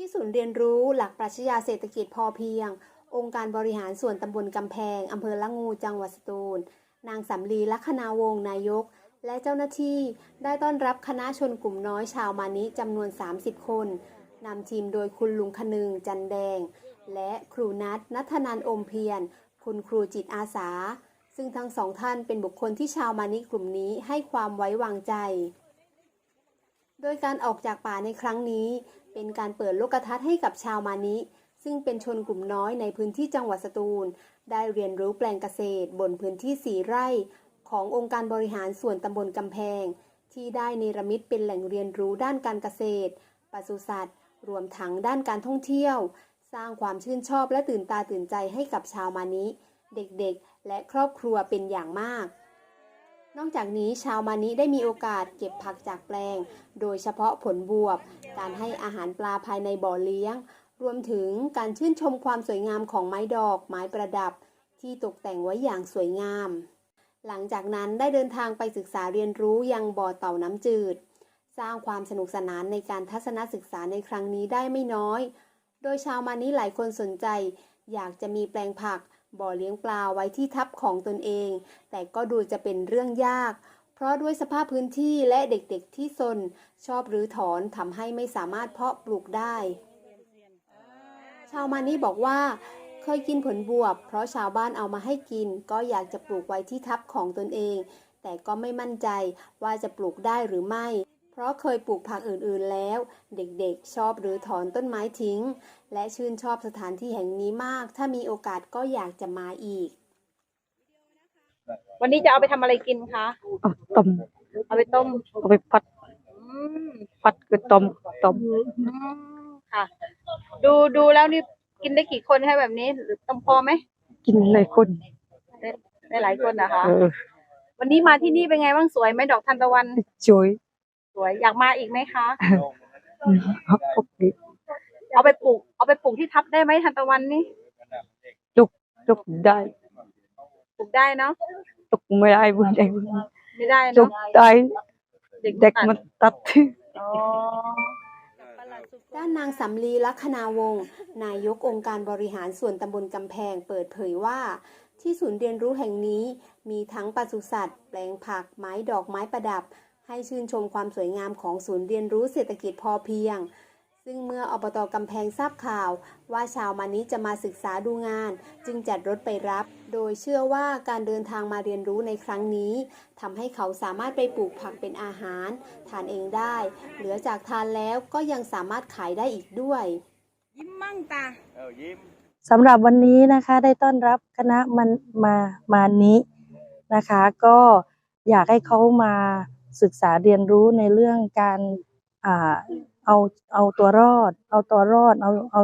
ที่ศูนย์เรียนรู้หลักปรัชญาเศรษฐกิจพอเพียง องค์การบริหารส่วนตำบลกำแพงอำเภอละงูจังหวัดสตูล นางสำลีลัคนาวงศ์นายก และเจ้าหน้าที่ได้ต้อนรับคณะชนกลุ่มน้อยชาวมานิจำนวน 30 คนนำทีมโดยคุณลุงคนึงจันแดง และครูนัทนัทนันอมเพียรคุณครูจิตอาสา ซึ่งทั้งสองท่านเป็นบุคคลที่ชาวมานิกลุ่มนี้ให้ความไว้วางใจ โดยการออกจากป่าในครั้งนี้ เป็นการเปิดโลกทัศน์ให้กับชาวมานิ ซึ่งเป็นชนกลุ่มน้อยในพื้นที่จังหวัดสตูล ได้เรียนรู้แปลงเกษตร บนพื้นที่สีไร่ ขององค์การบริหารส่วนตำบลกำแพง ที่ได้เนรมิตเป็นแหล่งเรียนรู้ด้านการเกษตรปศุสัตว์ รวมทั้งด้านการท่องเที่ยว สร้างความชื่นชอบและตื่นตาตื่นใจให้กับชาวมานิ เด็กๆ และครอบครัวเป็นอย่างมาก นอกจากนี้ชาวมานิได้มีโอกาสเก็บผักจากแปลง โดยเฉพาะผลบวบ การให้อาหารปลาภายในบ่อเลี้ยง รวมถึงการชื่นชมความสวยงามของไม้ดอก ไม้ประดับ ที่ตกแต่งไว้อย่างสวยงาม หลังจากนั้นได้เดินทางไปศึกษาเรียนรู้ยังบ่อเต่าน้ำจืด สร้างความสนุกสนานในการทัศนศึกษาในครั้งนี้ได้ไม่น้อย โดยชาวมานิหลายคนสนใจ อยากจะมีแปลงผัก บ่อเลี้ยงปลาไว้ที่ทับของตนเอง แต่ก็ดูจะเป็นเรื่องยาก เพราะด้วยสภาพพื้นที่และเด็กๆที่ซนชอบรื้อถอนทำให้ไม่สามารถเพาะปลูกได้ ชาวมานี่บอกว่าเคยกินผลบวบ เพราะชาวบ้านเอามาให้กิน ก็อยากจะปลูกไว้ที่ทับของตนเอง แต่ก็ไม่มั่นใจว่าจะปลูกได้หรือไม่ ราะเคยปลูกผักอื่นๆแล้ว เด็กๆ ชอบหรือถอนต้นไม้ทิ้ง และชื่นชอบสถานที่แห่งนี้มาก ถ้ามีโอกาสก็อยากจะมาอีก วันนี้จะเอาไปทำอะไรกินคะเอาต้มเอาไปต้มเอาไปผัดอืมผัดกับต้มต้มอืมค่ะ ดูดูแล้วนี่กินได้กี่คนคะแบบนี้หรือต้องพอไหมกินเลยคนได้ได้หลายคนนะคะ เออวันนี้มาที่นี่เป็นไงบ้างสวยไหมดอกทานตะวัน ช่วยส วยอยากมาอีกไหมคะพวกนี้เอาไปปลูก เอาไปปลูกที่ทับได้ไหมทานตะวันนี่ลุกลุกได้ปลูกได้เนาะลุกไม่ได้บุญได้บุญไม่ได้ลุเนาะกได้เด็กเด็กตัดมันตัด อ๋อ ด้านนางสำลีลัคนาวงศ์นายกองค์การบริหารส่วนตำบลกำแพงเปิดเผยว่า ที่ศูนย์เรียนรู้แห่งนี้มีทั้งปศุสัตว์ แปลงผัก ไม้ดอกไม้ประดับ ให้ชื่นชมความสวยงามของศูนย์เรียนรู้เศรษฐกิจพอเพียง ซึ่งเมื่ออบตกำแพงทราบข่าว ว่าชาวมานิจะมาศึกษาดูงาน จึงจัดรถไปรับ โดยเชื่อว่าการเดินทางมาเรียนรู้ในครั้งนี้ทำให้เขาสามารถไปปลูกผักเป็นอาหาร ทานเองได้ เหลือจากทานแล้วก็ยังสามารถขายได้อีกด้วย ยิ้มมั่งตาสำหรับวันนี้นะคะได้ต้อนรับคณะมันมามานี้นะคะ ก็อยากให้เขามา ศึกษาเรียนรู้ในเรื่องการอาเอาเอาตัวรอด เอาตัวรอดเอาเอา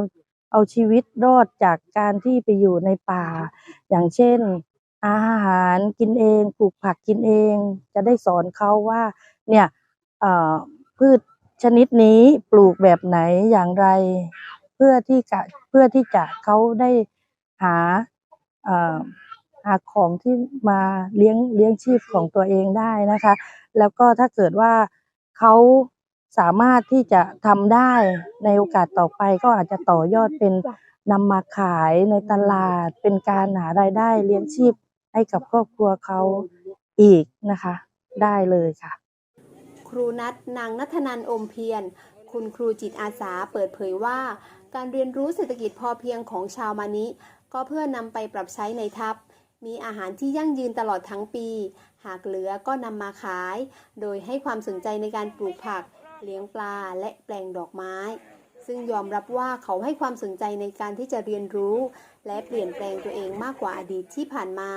เอาชีวิตรอดจากการที่ไปอยู่ในป่า อย่างเช่น อาหารกินเองปลูกผักกินเอง จะได้สอนเขาว่าเนี่ยพืชชนิดนี้ปลูกแบบไหนอย่างไร เพื่อที่จะเพื่อที่จะเขาได้หาเอ่อหา ของที่มาเลี้ยงเลี้ยงชีพของตัวเองได้นะคะ แล้วก็ถ้าเกิดว่าเขาสามารถที่จะทำได้ในโอกาสต่อไปก็อาจจะต่อยอดเป็นนำมาขายในตลาดเป็นการหารายได้เลี้ยงชีพให้กับครอบครัวเขาอีกนะคะ ได้เลยค่ะ ครูนัทนางนัทนันอมเพียรคุณครูจิตอาสาเปิดเผยว่า การเรียนรู้เศรษฐกิจพอเพียงของชาวมานิก็เพื่อนำไปปรับใช้ในทัพ มีอาหารที่ยั่งยืนตลอดทั้งปี หากเหลือก็นำมาขาย โดยให้ความสนใจในการปลูกผัก เลี้ยงปลา และแปลงดอกไม้ ซึ่งยอมรับว่าเขาให้ความสนใจในการที่จะเรียนรู้ และเปลี่ยนแปลงตัวเองมากกว่าอดีตที่ผ่านมา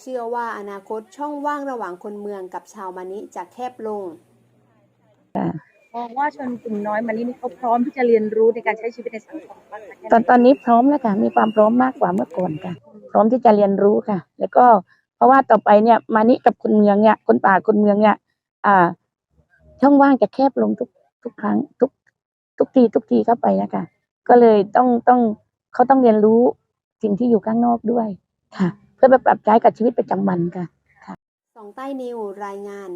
เชื่อว่าอนาคตช่องว่างระหว่างคนเมืองกับชาวมานิจะแคบลงมองว่าชนกลุ่มน้อยมานี่นี่เขาพร้อมที่จะเรียนรู้ในการใช้ชีวิตในสังคมบ้างคะตอนตอนนี้พร้อมแล้วค่ะมีความพร้อมมากกว่าเมื่อก่อนค่ะพ ร้อมที่จะเรียนรู้ค่ะ แล้วก็เพราะว่าต่อไปเนี่ยมานี่กับคนเมืองเนี่ย คนป่าคนเมืองเนี่ย อ่า ช่องว่างจะแคบลงทุกทุกครั้งทุก ทุกทีทุกทีเข้าไปนะคะก็เลยต้องต้องเขาต้องเรียนรู้สิ่งที่อยู่ข้างนอกด้วยค่ะ เพื่อไปปรับใช้กับชีวิตประจำวันค่ะสองใต้นิวรายงาน